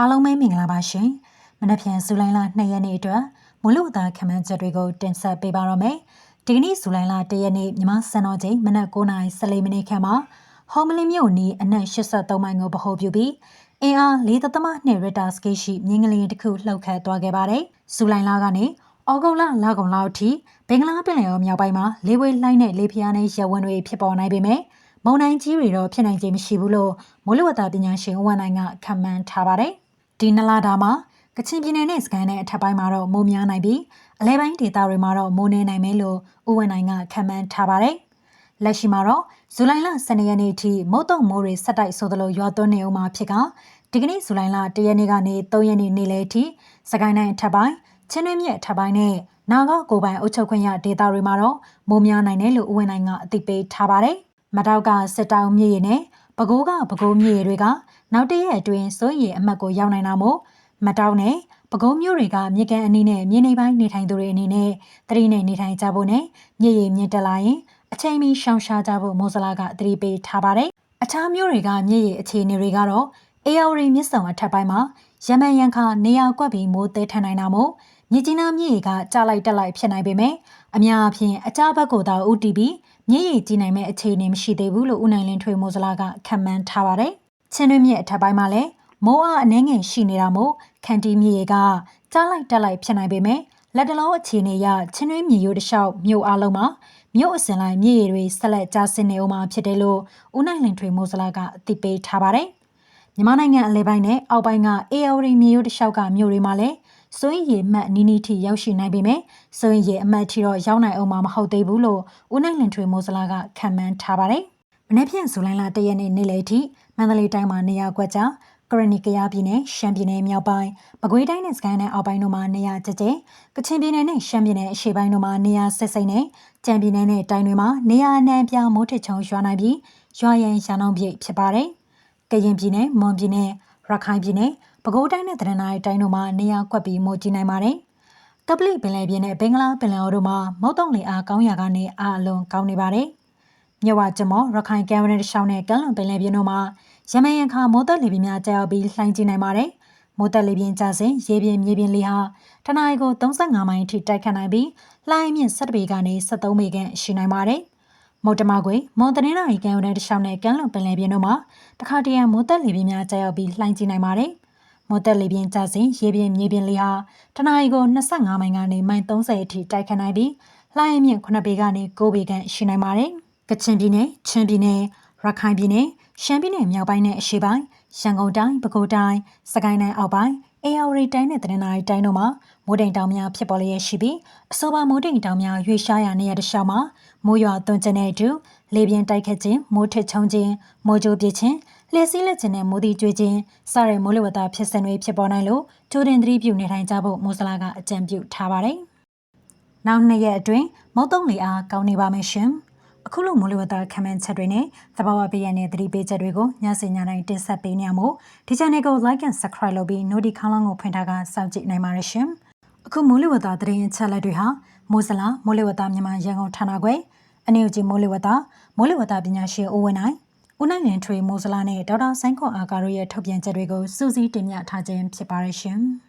အားလုံးပဲမင်္ဂလာပါရှင်။မနက်ဖြန်ဇူလိုင်လ2ရက်နေ့အတွက်မူလဝတ္တခမန်းချက်တွေကိုတင်ဆက်ပေးပါရမယ်။ဒီကနေ့ဇူလိုင်လ1ရက်နေ့မြန်မာစံတော်ချိန်မနက်9:14မိနစ်ခန့်မှာဟော်မလင်းမြို့နီးအနက်83မိုင်ကိုဗဟိုပြုပြီးအင်အား4.2ရစ်တာစကိရှိမြင်းကလေးတစ်ခုလှုပ်ခတ်သွားခဲ့ပါတယ်။ဇူလိုင်လကနေဩဂုတ်လလကုန်လောက်အထိဘင်္ဂလားပင်လယ်အော်မြောက်ပိုင်းမှာလေဝေးလှိုင်းတဲ့လေဖျားနဲ့ရဝန်းတွေဖြစ်ပေါ်နိုင်ပေမဲ့မုန်တိုင်းကြီးတွေတော့ဖြစ်နိုင်ခြင်းမရှိဘူးလို့မိုးလေဝသပညာရှင်ဦးဝမ်းနိုင်ကခန့်မှန်းထားပါတယ်။ ဒီနလာတာမှာကချင်ပြည်နယ်နဲ့စကိုင်းနယ်အထက်ပိုင်းမှာတော့မိုးများနိုင်ပြီးအလဲပိုင်းဒေသတွေမှာတော့မိုးနေနိုင်မယ်လို့ဦးဝမ်းနိုင်ကခန့်မှန်းထားပါတယ်။လက်ရှိမှာတော့ဇူလိုင်လ12ရက်နေ့အထိမုတ်တုံမိုးတွေဆက်တိုက်ဆိုသလိုရွာသွန်းနေဦးမှာဖြစ်ကဒီကနေ့ဇူလိုင်လ1ရက်နေ့ကနေ3ရက်နေ့နေ့လယ်အထိစကိုင်းတိုင်းအထက်ပိုင်းချင်းတွင်းမြစ်အထက်ပိုင်းနဲ့နာဂကိုပိုင်အုပ်ချုပ်ခွင့်ရဒေသတွေမှာတော့မိုးများနိုင်တယ်လို့ဦးဝင်းနိုင်ကအသိပေးထားပါတယ်။မတောက်ကစစ်တောင်မြေရည်နဲ့ ပဲခူးကပဲခူးမြေရည်တွေကနောက်တရက်အတွင်းစိုးရိမ်အမှတ်ကိုရောက်နိုင်တာမို့မတောက်နဲ့ပဲခူးမျိုးတွေကမြေကန်အနီးနဲ့မြေနေပိုင်းနေထိုင်သူတွေအနေနဲ့တတိနဲ့နေထိုင်ကြဖို့နဲ့မြေရည်မြင့်တက်လာရင်အချိန်မီရှောင်ရှားကြဖို့မိုးစလာကသတိပေးထားပါတယ်။အခြားမျိုးတွေကမြေရည်အခြေအနေတွေကတော့အေယာဝတီမြစ်ဆုံအထက်ပိုင်းမှာရမန်ရန်ခါနေရာကွက်ပြီးမိုးသေးထန်နိုင်တာမို့ မြစ်ကြီးနားမြစ်ရေကကြားလိုက်တက်လိုက်ဖြစ်နိုင်ပေမဲ့အများအပြားအကြဘက်ကိုသာဥတီပြီးမြစ်ရေကြီးနိုင်မဲ့အခြေအနေမရှိသေးဘူးလို့ဦးနိုင်လင်းထွေမိုးစလာကခန့်မှန်းထားပါတယ်။ချင်းတွင်းမြစ်အထက်ပိုင်းမှာလည်းမိုးအားအနှဲငယ်ရှိနေတာမို့ခန်တီမြစ်ရေကကြားလိုက်တက်လိုက်ဖြစ်နိုင်ပေမဲ့လက်တလုံးအခြေအနေရချင်းတွင်းမြေရိုးတစ်လျှောက်မြို့အားလုံးမှာမြို့အစင်လိုက်မြေရည်တွေဆက်လက်ကျဆင်းနေအောင်မှာဖြစ်တယ်လို့ဦးနိုင်လင်ထွေမိုးစလာကအသိပေးထားပါတယ်။မြန်မာနိုင်ငံအလဲပိုင်းနဲ့အောက်ပိုင်းက AOR မြေရိုးတစ်လျှောက်ကမြို့တွေမှာလည်း စိုးရင်ရေမှတ်နီးနီးထိရောက်ရှိနိုင်ပေမဲ့စိုးရင်ရေအမှတ်ထိတော့ရောက်နိုင်အောင်မမဟုတ်သေးဘူးလို့ဦးနိုင်လင်ထွေမိုးစလာကခံမှန်းထားပါတယ်။မနေ့ဖြန်ဇူလိုင်လ၁ရက်နေ့နေ့လယ်ထိမန္တလေးတိုင်းမှာနေရာကွက်ကြားကရဏီကယားပြည်နယ်ရှမ်းပြည်နယ်မြောက်ပိုင်းမကွေးတိုင်းနဲ့စကိုင်းနယ်အောက်ပိုင်းတို့မှာနေရာကျကျကချင်ပြည်နယ်နဲ့ရှမ်းပြည်နယ်အရှေ့ပိုင်းတို့မှာနေရာဆက်စိမ့်နဲ့ကြံပြည်နယ်နဲ့တိုင်းတွေမှာနေရာအနှံ့ပြမိုးထချုံရွာနိုင်ပြီးရွာရန်ရန်အောင်ပြည့်ဖြစ်ပါတယ်။ကရင်ပြည်နယ်မွန်ပြည်နယ်ရခိုင်ပြည်နယ် ပဲခူးတိုင်းနဲ့တရနာရီတိုင်းတို့မှာနေရာကွက်ပြီးမိုးကြီးနိုင်ပါတယ်။ကပလိပင်လယ်ပြင်နဲ့ဘင်္ဂလားပင်လယ်အော်တို့မှာမုတ်တုံလေအားကောင်းရာကနေအားအလွန်ကောင်းနေပါတယ်။မြဝကျမောရခိုင်ကမ်းရိုးတန်းရှောင်းနဲ့ကမ်းလွန်ပင်လယ်ပြင်တို့မှာရမန်ရန်ခါမိုးသက်လေပြင်းများကျရောက်ပြီးလှိုင်းကြီးနိုင်ပါတယ်။မိုးသက်လေပြင်းကျစဉ်ရေပြင်မြေပြင်လေဟာတနအီကို35မိုင်အထိတိုက်ခတ်နိုင်ပြီးလှိုင်းမြင့်17ပေကနေ73ပေခန့်ရှိနိုင်ပါတယ်။မုတ်တမကွေမွန်တနင်္လာရီကမ်းရိုးတန်းတလျှောက်နဲ့ကမ်းလွန်ပင်လယ်ပြင်တို့မှာတခါတရံမိုးသက်လေပြင်းများကျရောက်ပြီးလှိုင်းကြီးနိုင်ပါတယ်။ မော်တက်လေပြင်းကျစဉ်ရေပြင်းမြေပြင်းလေဟာတနအီကို25မိုင်ကနေမိုင်30အထိတိုက်ခတ်နိုင်ပြီးလှိုင်းမြင့်9ပေကနေ9ပေခန့်ရှိနိုင်ပါတယ်။ကချင်ပြည်နယ်၊ချင်းပြည်နယ်၊ရခိုင်ပြည်နယ်၊ရှမ်းပြည်နယ်မြောက်ပိုင်းနဲ့အရှေ့ပိုင်း၊ရန်ကုန်တိုင်း၊ပဲခူးတိုင်း၊စကိုင်းတိုင်းအောက်ပိုင်းအေယာဝတီတိုင်းနဲ့တနင်္သာရီတိုင်းတို့မှာမိုးတိမ်တောင်များဖြစ်ပေါ်လျက်ရှိပြီးအဆိုပါမိုးတိမ်တောင်များရွေ့ရှားရာနေရာတစ်လျှောက်မှာမိုးရွာသွန်းခြင်းနဲ့အတူလေပြင်းတိုက်ခတ်ခြင်းမိုးထစ်ချုံခြင်းမိုးကြိုးပြခြင်း လျှက်စီးလက်ခြင်းနဲ့မိုးတိကျွေးခြင်းစတဲ့မိုးလေဝသဖြစ်စဉ်တွေဖြစ်ပေါ်နိုင်လို့ကြိုတင်သတိပြုနေထိုင်ကြဖို့မိုးစလာကအကြံပြုထားပါတယ်။နောက်နှစ်ရက်အတွင်းမုတ်တုံးလေအားကောင်းနေပါမယ်ရှင်။အခုလိုမိုးလေဝသခန့်မှန်းချက်တွေနဲ့သဘာဝပေးရတဲ့သတိပေးချက်တွေကိုညစီညတိုင်းတင်ဆက်ပေးနေရမို့ဒီ channel ကို like and subscribe လုပ်ပြီး notification ခေါင်းလောင်းကိုဖွင့်ထားကစောင့်ကြည့်နိုင်ပါရရှင်။အခုမိုးလေဝသသတင်းအချက်လက်တွေဟာမိုးစလာမိုးလေဝသမြန်မာရန်ကုန်ဌာနခွဲအနေဦးကြီးမိုးလေဝသမိုးလေဝသပညာရှင်ဦးဝင်းနိုင် ဦးနိုင်လင်ထွေမိုးစလာနဲ့ဒေါက်တာဆိုင်းခွန်အာကာတို့ရဲ့ထုတ်ပြန်ချက်တွေကိုစူးစီးတင်ပြထားခြင်းဖြစ်ပါရရှင်။